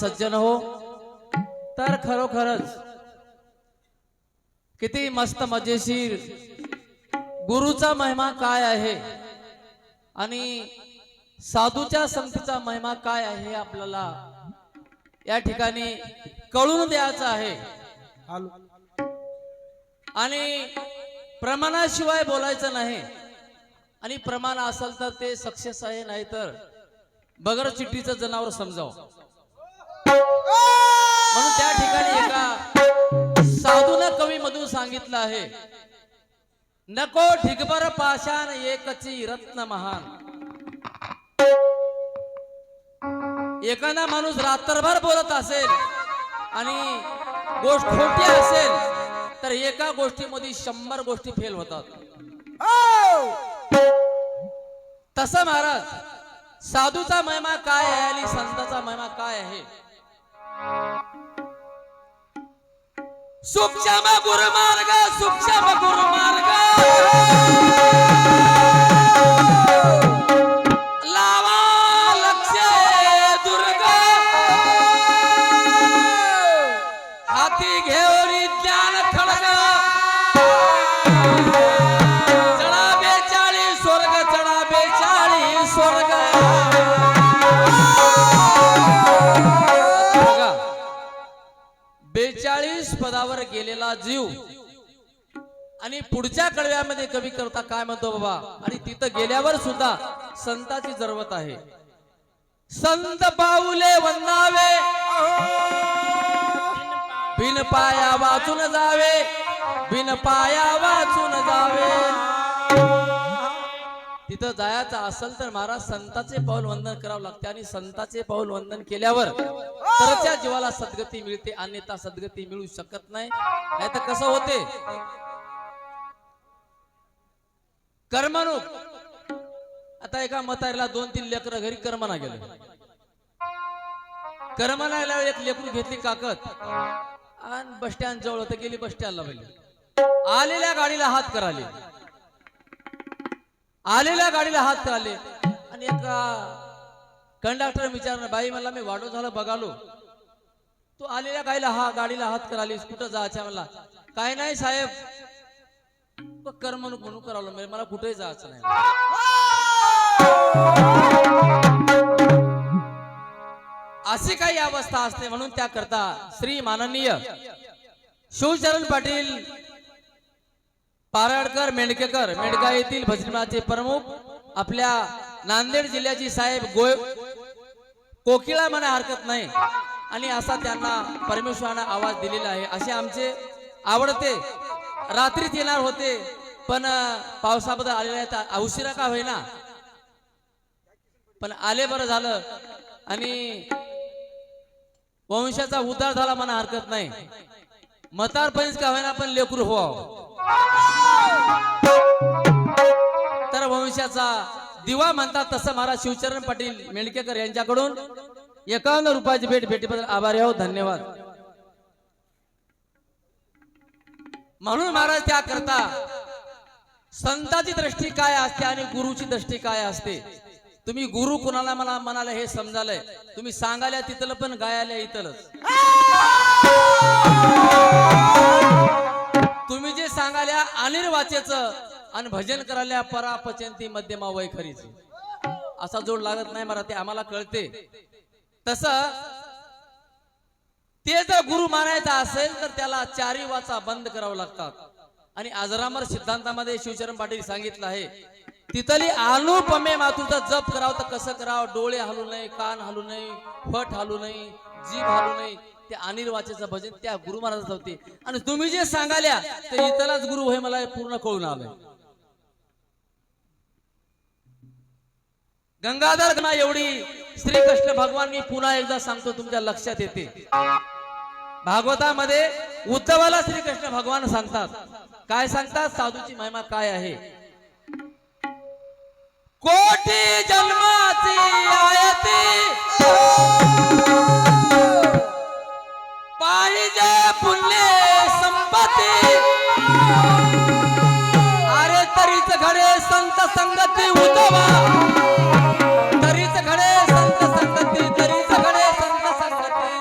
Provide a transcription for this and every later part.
सज्जन हो. तर खरोखरच किती मस्त मजेशीर गुरुचा महिमा काय आहे आणि साधूच्या संगतीचा महिमा काय आहे आपल्याला या ठिकाणी कळून द्यायचं आहे. आणि प्रमाणाशिवाय बोलायचं नाही. आणि प्रमाण असेल तर ते सक्सेस आहे नाही तर बगर चिठ्ठीचं जनावर समजाव. म्हणून त्या ठिकाणी एका साधून कवी मधून सांगितलं आहे नको ढिगभर पाषाण एकची रत्न महान. एखादा माणूस रात्रभर बोलत असेल आणि गोष्ट खोटी असेल तर एका गोष्टीमध्ये शंभर गोष्टी फेल होतात. तसं महाराज साधूचा महिमा काय आहे आणि संताचा महिमा काय आहे? सूक्ष्म गुरुमार्ग सूक्ष्म गुरुमार्ग। बेचाळीस गेलेला जीव आणि पुढच्या कळव्यामध्ये कवी करता काय म्हणतो बाबा? आणि तिथं गेल्यावर सुद्धा संताची जरवत आहे. संत पाऊले वंदावे बिन पाया वाचून जावे. बिन पाया वाचून जावे. तिथं जायचं असेल तर महाराज संताचे पाऊल वंदन करावं लागते आणि संताचे पाऊल वंदन केल्यावर तर त्या जीवाला सद्गती मिळते अन्यथा सद्गती मिळू शकत नाही. नाही तर कसं होते? कर्मणूक आता एका मतारीला दोन तीन लेकर घरी कर्मना गेले. कर्मनाला एक लेकरू घेतली काकत. आणि बस स्टँड जवळ होतं गेली बस स्टँडला आलेल्या गाडीला हात कराले आलेल्या गाडीला हात कराले आणि एका कंडक्टर विचारलं बाई मला मी वाढो झालं बघालो. तू आलेल्या गाडीला हा गाडीला हात करालीस कुठं जायचं मला काय नाही साहेब. कर म्हणून म्हणून करावलं म्हणजे मला कुठेही जायचं नाही. अशी काही अवस्था असते म्हणून त्याकरता श्री माननीय शिवचरण पाटील पारडकर मेंढकेकर मेंढका येथील भजनाचे प्रमुख आपल्या नांदेड जिल्ह्याची साहेब गोय कोकिळा म्हणा हरकत नाही. आणि असा त्यांना परमेश्वरानं आवाज दिलेला आहे. असे आमचे आवडते. रात्रीत येणार होते पण पावसाबद्दल आलेले आहेत. उशिरा का होईना? पण आले बरं झालं. आणि वंशाचा उद्धार झाला म्हणा हरकत नाही. मतारपणीच का होईना पण लेकरू हो. तर वंशाचा दिवा म्हणतात तसं महाराज शिवचरण पाटील मेंढकेकर यांच्याकडून एकावन्न रुपयाची भेट भेटीबद्दल आभारी आहोत. धन्यवाद. म्हणून महाराज त्या करता संताची दृष्टी काय असते आणि गुरुची दृष्टी काय असते? तुम्ही गुरु कुणाला मला म्हणाला हे समजालय. तुम्ही सांगायला तिथलं पण गायला इथलच. तुम्ही जे सांगाल्या अनिर्वाचेच आणि भजन करायला परापचंती मध्यमा वैखरीच असा जोड लागत नाही मला ते आम्हाला कळते. तस ते जर गुरु मानायचा असेल तर त्याला चारी वाचा बंद करावं लागतात. आणि आजरामर सिद्धांतामध्ये शिवचरण पाटील सांगितलं आहे तिथली अनुपमे मातूचा जप करावं तर कसं करावं? डोळे हलू नये कान हलू नये फट हलू नये जीभ हलू नये. ते अनिर्वाचेचं भजन त्या गुरु महाराजात होते. आणि तुम्ही जे सांगाल्या ते इतरच गुरु हे मला पूर्ण कळून आलंय. गंगाधर ना एवढी श्रीकृष्ण भगवान मी पुन्हा एकदा सांगतो तुमच्या लक्षात येते. भागवतामध्ये उद्धवाला श्रीकृष्ण भगवान सांगतात. काय सांगतात? साधूची महिमा काय आहे? कोटी जन्माची आयती. पाहिजे पुण्य संपत्ती. अरे तरीच घडे संत संगती उतवा तरीच घडे संत संगती तरीच घडे संत संगती.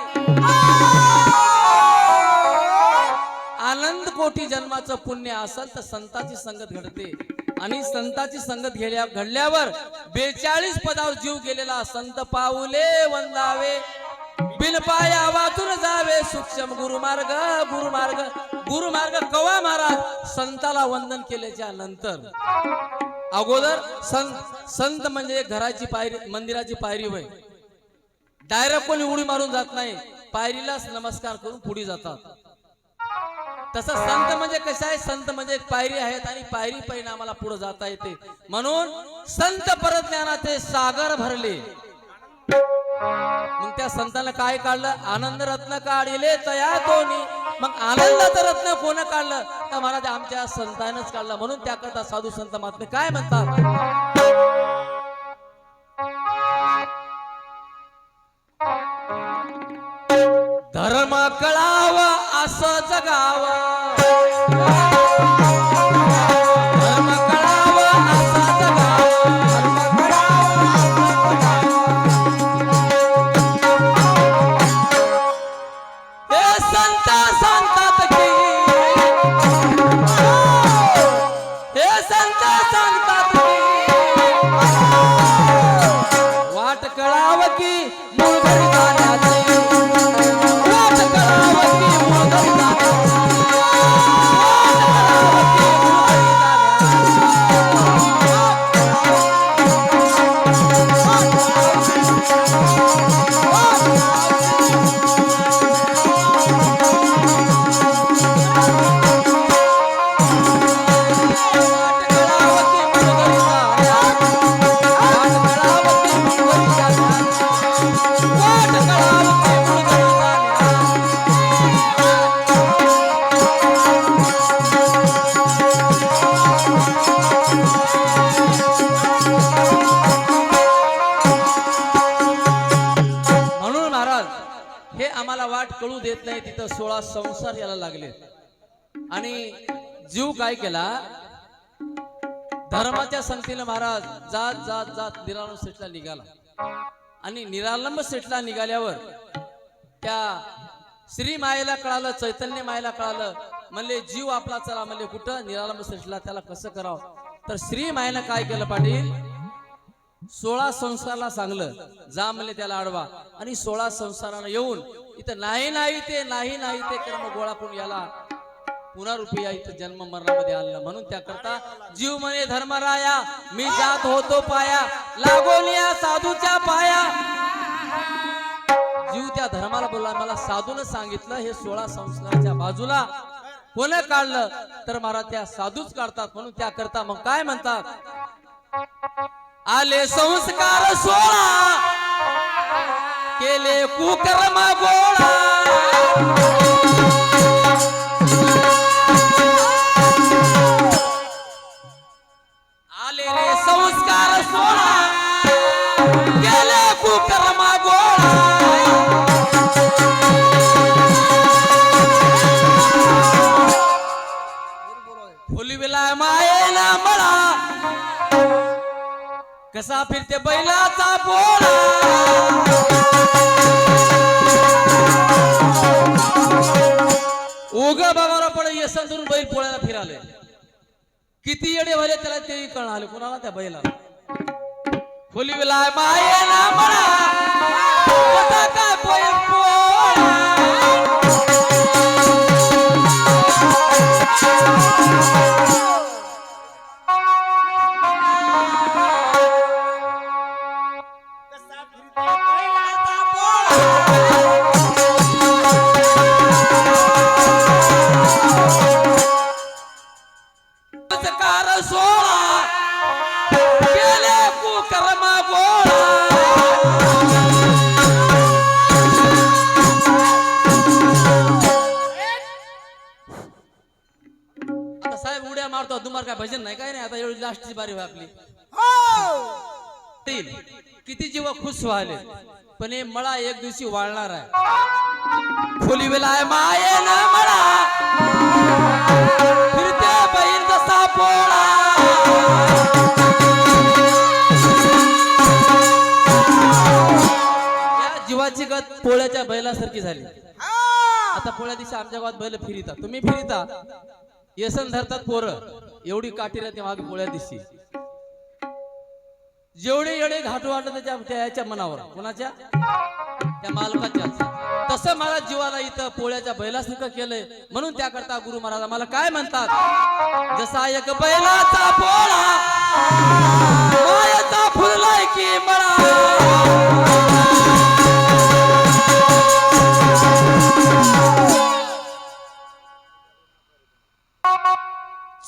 आनंद कोटी जन्माचं पुण्य असेल तर संताची संगत घडते. आणि संताची संगत घेल्या घडल्यावर बेचाळीस पदावर जीव गेलेला संत पाऊले वंदावे. बिनपाया वाचून जावे सूक्ष्म गुरुमार्ग गुरुमार्ग गुरुमार्ग कवा महाराज? संताला वंदन केल्याच्यानंतर. अगोदर संत संत म्हणजे घराची पायरी मंदिराची पायरी वय डायरेक्ट कोणी उडी मारून जात नाही. पायरीलाच नमस्कार करून पुढे जातात. तसं संत म्हणजे कसं आहे? संत म्हणजे एक पायरी आहेत आणि पायरी परिणामाला आम्हाला पुढे जाता येते. म्हणून संत परज्ञानाचे सागर भरले. मग त्या संतांना काय काढलं? आनंद रत्न काढले तया कोणी मग आनंदाचं रत्न कोण काढलं? तर महाराज आमच्या संतानच काढलं. म्हणून त्याकरता साधू संत महात्मे काय म्हणतात? धर्म कळावा असं जगावा. तिथं संसार याला लागले. आणि जीव काय केला? धर्माच्या संगतीने महाराज जात जात जात निरालंब सेटला निघाला. आणि निरालंब सेटला निघाल्यावर त्या श्री मायेला कळालं चैतन्य मायेला कळालं म्हणले जीव आपला चला म्हणले कुठं? निरालंब सेटला त्याला कसं करावं? तर श्री मायेनं काय केलं पाटील? सोळा संसाराला सांगलं. जा म्हणले त्याला आडवा. आणि सोळा संसारानं येऊन इथं नाही नाही ते नाही नाही ते कर्म गोळा करून याला. पुन्हा रुपया इथं जन्म मरणामध्ये आणलं. म्हणून त्याकरता जीव म्हणे धर्मराया मी जात होतो पाया. लागोन या साधूच्या पाया. जीव त्या धर्माला बोलला मला साधून सांगितलं हे सोळा संस्काराच्या बाजूला कोण काढलं? तर मला त्या साधूच काढतात. म्हणून त्याकरता मग काय म्हणतात? आले संस्कार सोळा. केले कुकर्म गोळा. आले रे संस्कार सोळा कसा फिरते बैलाचा पोळा उग बाबाला पण येसन धरून बैल पोळ्याला फिराले. किती येडे भरे त्याला तेही कळाले कोणाला त्या बैलाला? फुलविला मायेला मळा काय बैल पोळा? आभार काय भजन नाही काय नाही आता एवढी लास्टची बारी होय आपली. हो! तीन. किती जीव खुश व्हाले पण हे मळा एक दिवशी वाळणार आहे. फुली विलाय माये ना मळा. फिरत्या बहीण जसा पोळा. जीवाची गत पोळ्याच्या बैलासारखी झाली. आता पोळ्या दिवशी आमच्या गावात बैल फिरिता तुम्ही फिरिता? येसन धरतात पोरं. एवढी काठी राहते मागे पोळ्या दिवशी जेवढे येडे घाटू वाटत त्याच्या त्याच्या मनावर. कोणाच्या? त्या मालकाच्या. तसं मला जीवाला इथं पोळ्याच्या बैलासारखं केलंय. म्हणून त्याकरता गुरु महाराज मला काय म्हणतात? जसा एक बैलाचा पोळा मायाचा फुललाय की मला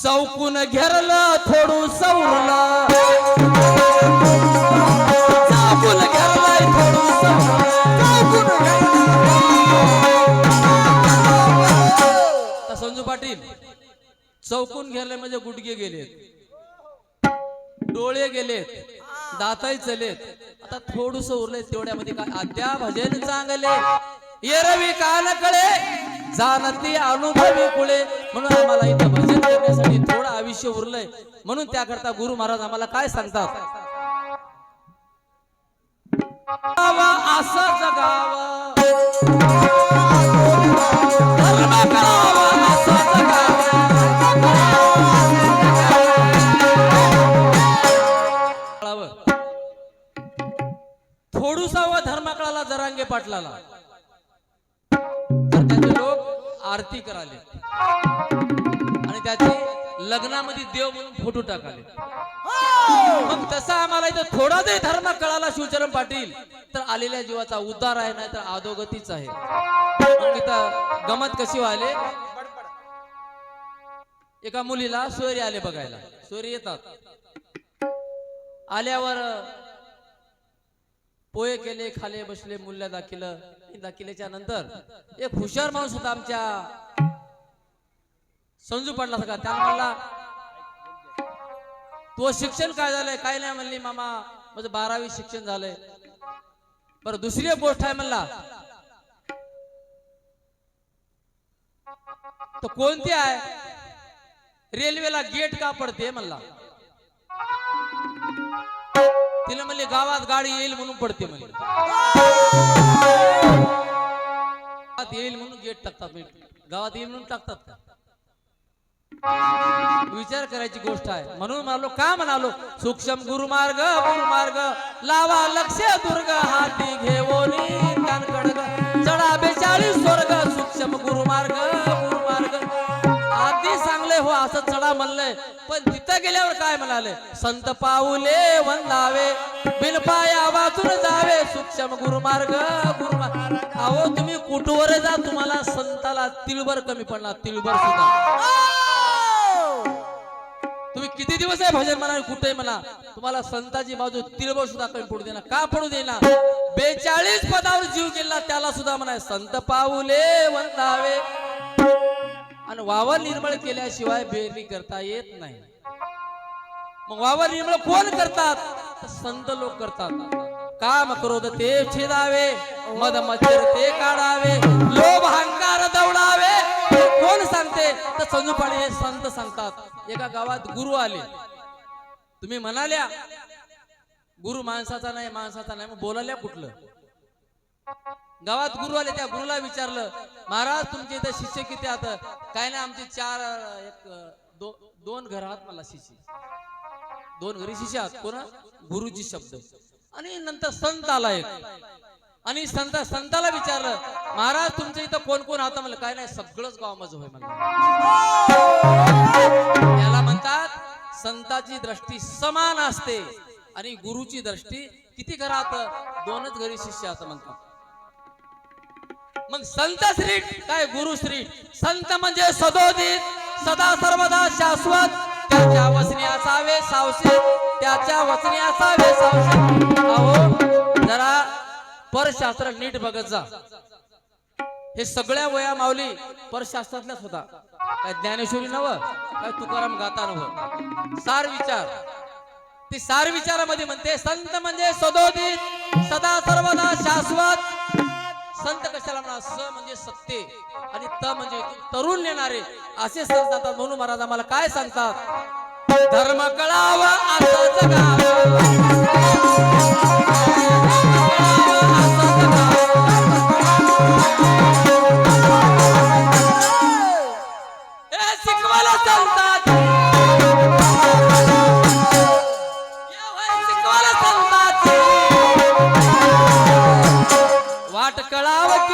चौकून घेरलं थोडू सवरलं. चौकून थोडू संजू पाटील चौकून घेरले म्हणजे गुडगे गेलेत. डोळे गेलेत. दाताही चलेत. आता थोडस उरलंय तेवढ्यामध्ये काय अद्या भजन चांगले. येरवी कान कळे जाणती अनुभवी कुळे. म्हणून आम्हाला इथं भजन करण्यासाठी थोडं आयुष्य उरलंय. म्हणून त्याकरता गुरु महाराज आम्हाला काय सांगतात? असं जगावं. थोडूसा व धर्माकळाला जरांगे पाटलाला. आरती कराले. आणि त्याचे लग्नामध्ये देव म्हणून फोटो टाकाले. मग तसा आम्हाला इथं थोडा जरी धर्म कळाला शिवचरण पाटील तर आलेल्या जीवाचा उद्धार आहे नाही तर अधोगतीच आहे. मग इथं गमत कशी व्हायले? एका मुलीला सोयरी आले बघायला. सोयरी येतात. आल्यावर पोहे केले खाले बसले मूल्य दाखिलं. दाखिल्याच्या नंतर एक हुशार माणूस होता आमच्या संजू पडला सगळा त्याला म्हणला तो शिक्षण काय झालंय? काय नाही म्हणली मामा. माझं बारावी शिक्षण झालंय. बरं दुसरी गोष्ट आहे म्हणला. तर कोणती आहे? रेल्वेला गेट का पडते? म्हणला. तिला म्हणले गावात गाडी येईल म्हणून पडते. म्हणले. येईल टाकतात म्हणजे. गावात येईल म्हणून टाकतात का? विचार करायची गोष्ट आहे. म्हणून म्हणालो का म्हणालो? सूक्ष्म गुरुमार्ग गुरुमार्ग लावा लक्ष दुर्ग हाती घेवोनी कानकडग चढा बेचाळीस स्वर्ग सूक्ष्म गुरुमार्ग. असं चढा म्हणलंय. पण तिथं गेल्यावर काय म्हणाले? संत पाऊले वंदावे बिनपाया वाचून जावे. सूक्ष्म गुरुमार्ग गुरुमार्ग. अहो तुम्ही कुठवर जा तुम्हाला संताला तिळभर कमी पडणार तिळभर सुद्धा. हो! तुम्ही किती दिवस आहे भजन म्हणा कुठे म्हणा? तुम्हाला संताची बाजू तिळभर सुद्धा कमी पडू देणार. का पडू देणार? बेचाळीस पदावर जीव गेला त्याला सुद्धा म्हणाय संत पाऊले वंदावे. आणि वावर निर्मळ केल्याशिवाय बेरी करता येत नाही. मग वावर निर्मळ कोण करतात? संत लोक करतात. काम क्रोध ते छेदावे मद मच्छर ते काढावे लोभ अहंकार दौडावे. कोण सांगते? तर संजू हे संत सांगतात. एका गावात गुरु आले. तुम्ही म्हणाल्या गुरु माणसाचा नाही माणसाचा नाही. मग बोलाल्या कुठलं? गावात गुरु आले त्या गुरुला विचारलं महाराज तुमचे इथं शिष्य किती आता काय नाही आमचे चार एक दो, दोन घर आहात मला शिष्य. दोन घरी शिष्य आहात? कोण गुरुजी शब्द. आणि नंतर संत आला एक. आणि संत संताला विचारलं महाराज तुमच्या इथं कोण कोण आता म्हणलं काय नाही सगळंच गाव माझं होय म्हणलं. याला म्हणतात संताची दृष्टी समान असते आणि गुरुची दृष्टी किती घरात? दोनच घरी शिष्य असं म्हणतात. मग संत श्री काय गुरु श्री? संत म्हणजे सदोदित सदा सर्वदा शाश्वत. त्याच्या वचने असावे सावसे त्याच्या वचने असावे सावसे. अहो जरा परशास्त्र नीट बघत जा. हे सगळ्या वया माऊली परशास्त्रातल्याच होता. काय ज्ञानेश्वरी नव काय तुकाराम गाता नव सार विचार. ती सार विचारामध्ये म्हणते संत म्हणजे सदोदित सदा सर्वदा शाश्वत. संत कशाला म्हणा स म्हणजे सत्य आणि त म्हणजे तरुण येणारे असे सर सांगतात. म्हणून महाराज आम्हाला काय सांगतात? धर्म कळावा असा शिकवायला चालत वाट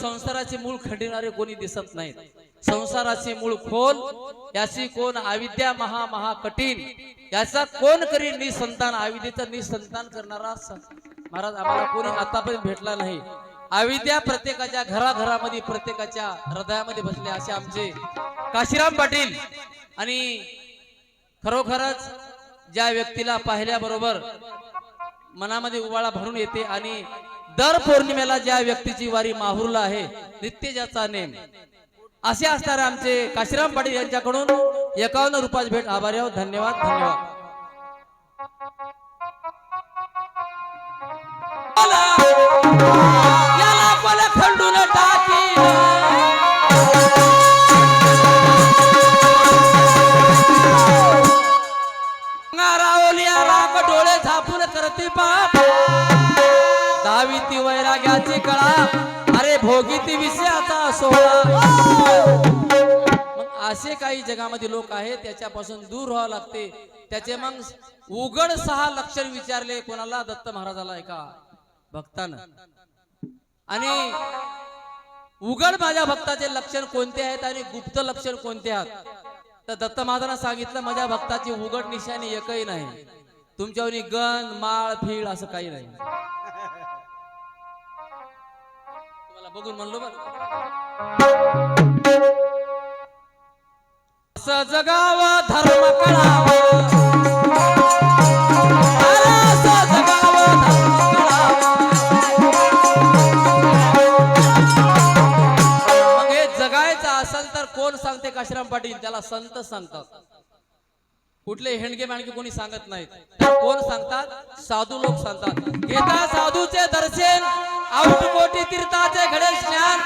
संसाराचे मूळ खंडणारे कोणी दिसत नाहीत. संसाराचे मूळ खोल याची कोण अविद्या महा महा कठीण याचा कोण करी निसंतान अविद्येचं निसंतान करणारा महाराज आम्हाला कोणी आतापर्यंत भेटला नाही. अविद्या प्रत्येकाच्या घराघरामध्ये प्रत्येकाच्या हृदयामध्ये बसले असे आमचे काशीराम पाटील. आणि खरोखरच ज्या व्यक्तीला पाहिल्याबरोबर मनामध्ये उबाळा भरून येते आणि दर पौर्णिमेला ज्या व्यक्तीची वारी माहूरला आहे नित्य ज्याचा नेम. असे असणारे आमचे काशीराम पाटील यांच्याकडून एकावन्न रुपयात भेट आभारी आहोत. धन्यवाद धन्यवाद. याला कळा. अरे भोगी ती विषयाचा सोहळा. मग असे काही जगामध्ये लोक आहेत त्याच्यापासून दूर व्हावं लागते. त्याचे मग उघड सहा लक्षण विचारले कोणाला दत्त महाराजाला एका भक्तानं. आणि उघड माझ्या भक्ताचे लक्षण कोणते आहेत आणि गुप्त लक्षण कोणते आहेत? तर दत्त महाराजांना सांगितलं माझ्या भक्ताची उघड निशाणी एकही नाही. तुमच्यावर गण माळ फीळ असं काही नाही. तुम्हाला बघून म्हणलो बरं असं जगावं धर्म कळावं. मग हे जगायचं असेल तर कोण सांगते काशीराम पाटील? त्याला संत सांगतात. कुठले हेणगे माणगे कोणी सांगत नाहीत. कोण सांगतात? साधू लोक सांगतात. घेता साधूचे दर्शन. आउट कोटी तीर्थाचे घडे ज्ञान.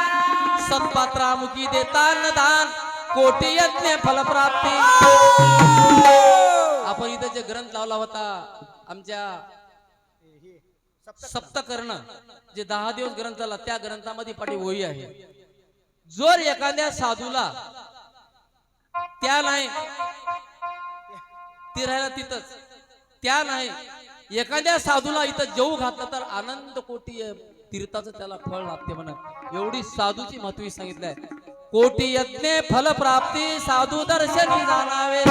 सत्पात्रामुखी देतान दान. कोटी यज्ञ फलप्राप्ती. आपण इथं जे ग्रंथ लावला होता आमच्या सप्तकर्ण जे दहा दिवस ग्रंथ झाला त्या ग्रंथामध्ये पाठी होई आहे. जोर एखाद्या साधूला त्या नाही ती राहायला तिथंच. त्या नाही एखाद्या साधूला इथं जेऊ घातलं तर आनंद कोटी तीर्थाचं त्याला फळ लाभते म्हणा एवढी साधूची महत्वी सांगितलंय. कोटी यज्ञ फल प्राप्ती साधू दर्शनी जाणावे.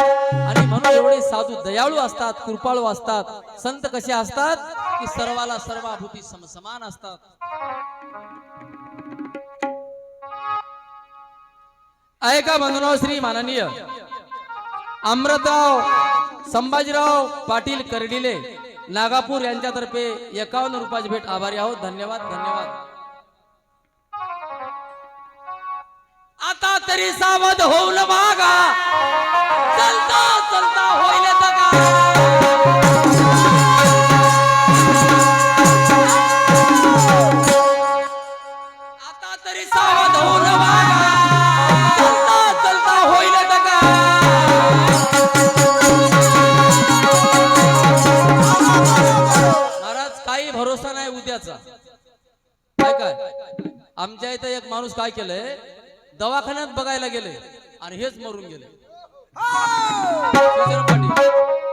आणि म्हणून एवढे साधू दयाळू असतात कृपाळू असतात. संत कसे असतात? की सर्वाला सर्वाभूती समसमान असतात. ऐका म्हणून श्री माननीय अमृतराव संभाजीराव पाटील कर्डिले. नागापूर यांच्यातर्फे एकावन्न रुपयाची भेट आभारी आहोत. धन्यवाद धन्यवाद. आता तरी सावध होऊन मागा. चलता चलता होईल भरोसा काय काय? आमच्या इथं एक माणूस काय केलंय? दवाखान्यात बघायला गेले आणि हेच मरून गेले.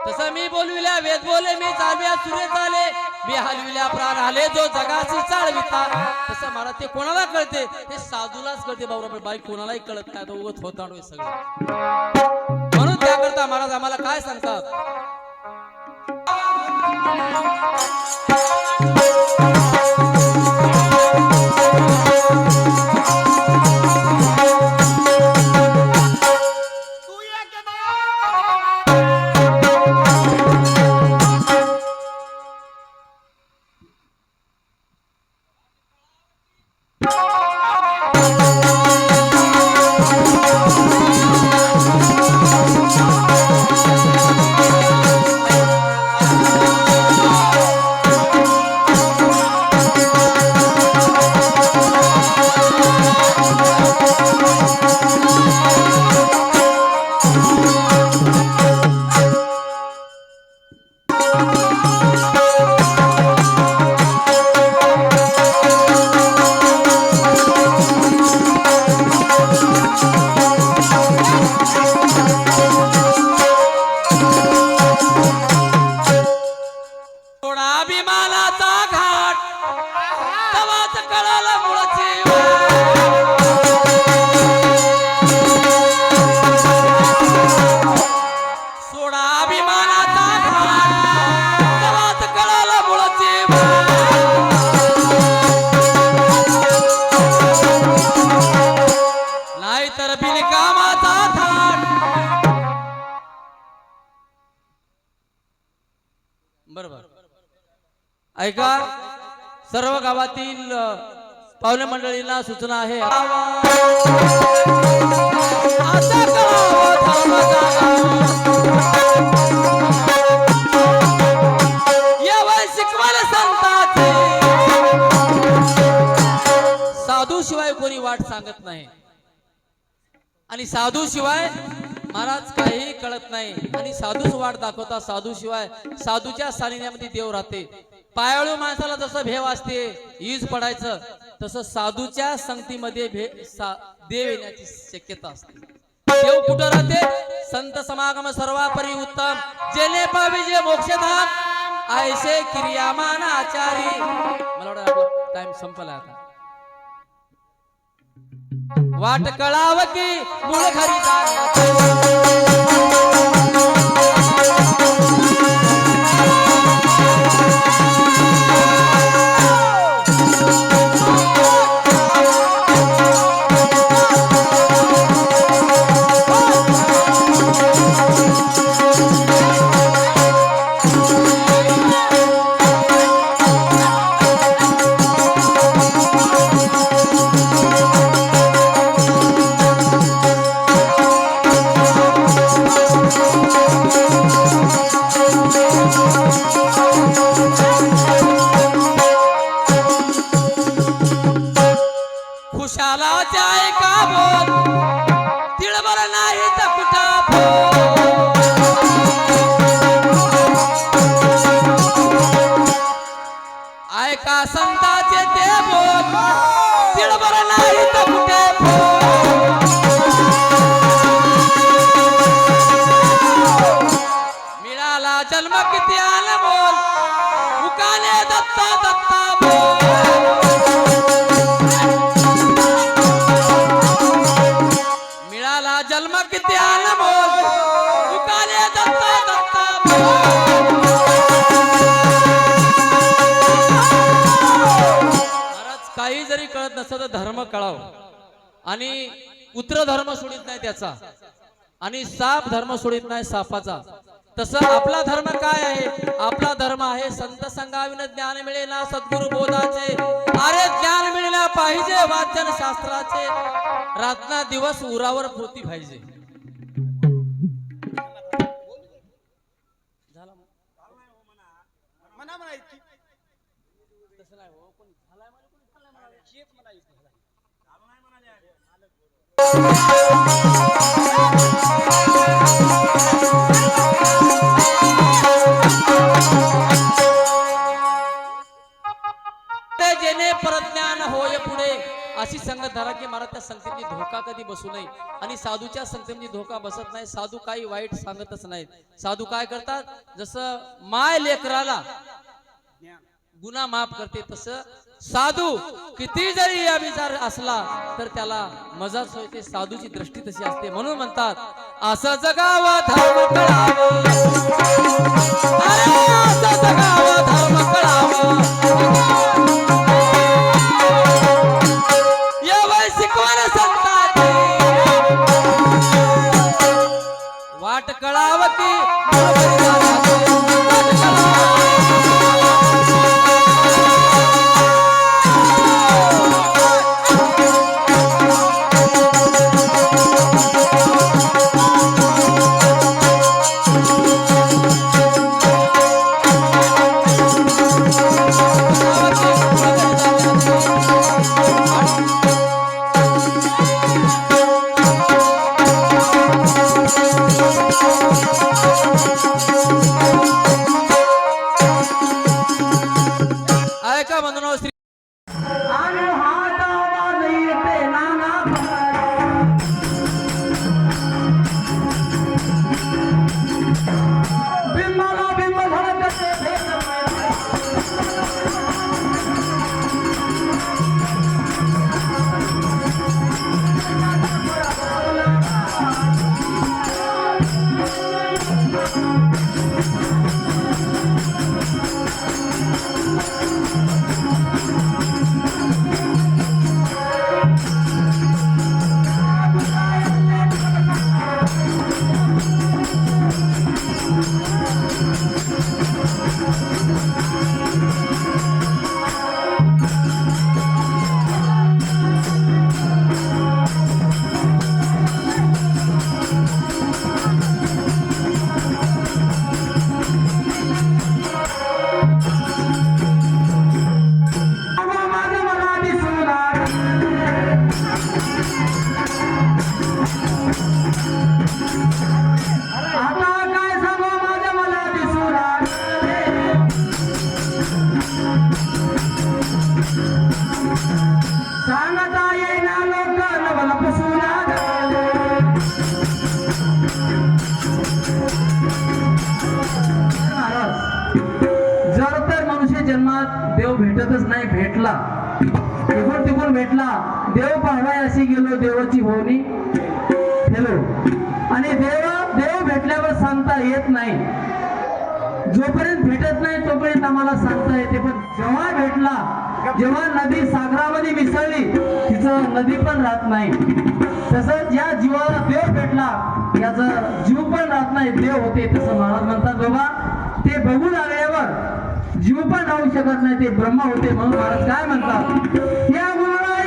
तसं मी बोलविल्या वेद बोले मी चालव्या सुरे चाले मी हलविल्या प्राण आले जो जगाची चालविता तसं मला ते कोणाला कळते? ते साधूलाच कळते बाबा बाई कोणालाही कळत नाही. तो उगत होता सगळं. म्हणून त्याकरता महाराज आम्हाला काय सांगतात? ऐका सर्व गावातील पावले पाहुणे मंडळींना सूचना आहे. हो साधू शिवाय कोणी वाट सांगत नाही. आणि साधू शिवाय महाराज काही कळत नाही. आणि साधूच वाट दाखवता साधू शिवाय साधूच्या सानिध्यामध्ये देव राहते. पायाळू माणसाला जसं भेव असते ईज पडायचं तसं साधूच्या संगतीमध्ये भे सा- देव येण्याची शक्यता असते. देव कुठं राहते? संत समागम सर्वापरी उत्तम. जेने पाविजे मोक्षधाम ऐसे क्रियामान आचारी. मला वाटतं टाइम संपला आता. वाट कळाव की मूळ घरी जाण्याचं. तिळबर नाही तर जरी धर्म कळाव. आणि पुत्र धर्म सोडित नाही त्याचा. आणि साप धर्म सोडित नाही सापाचा. तसं आपला धर्म काय आहे? आपला धर्म आहे संत संगाविन ज्ञान मिळे ना सद्गुरु बोधाचे. अरे ज्ञान मिळणार पाहिजे वाचन शास्त्राचे रातना दिवस उरावर पोती पाहिजे. जेने परज्ञान होय पुढे अशी संगत धरा की मला त्या धोका कधी बसू नये. आणि साधूच्या संगतीमध्ये धोका बसत नाही साधू काही वाईट सांगतच नाही साधू काय करतात? जसं माय लेकराला गुन्हा माफ करते तस. साधू किती जरी या विचार असला तर त्याला मजा होते. साधूची दृष्टी तशी असते. म्हणून म्हणतात असं जगावा धाव जेव्हा नदी सागरामध्ये मिसळली तिचं नदी पण राहत नाही. तसंच या जीवाला देव भेटला याचा जीव पण राहत नाही. देव होते तसं महाराज म्हणतात बाबा ते बघू लागल्यावर जीव पण राहू शकत नाही ते ब्रह्म होते. म्हणून महाराज काय म्हणतात या गुणाला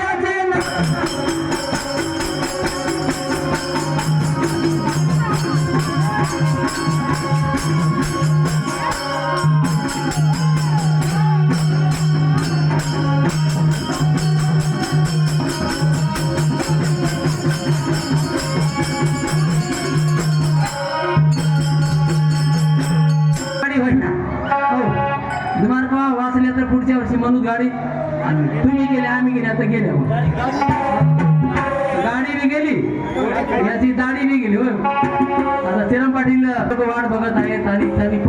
Teddy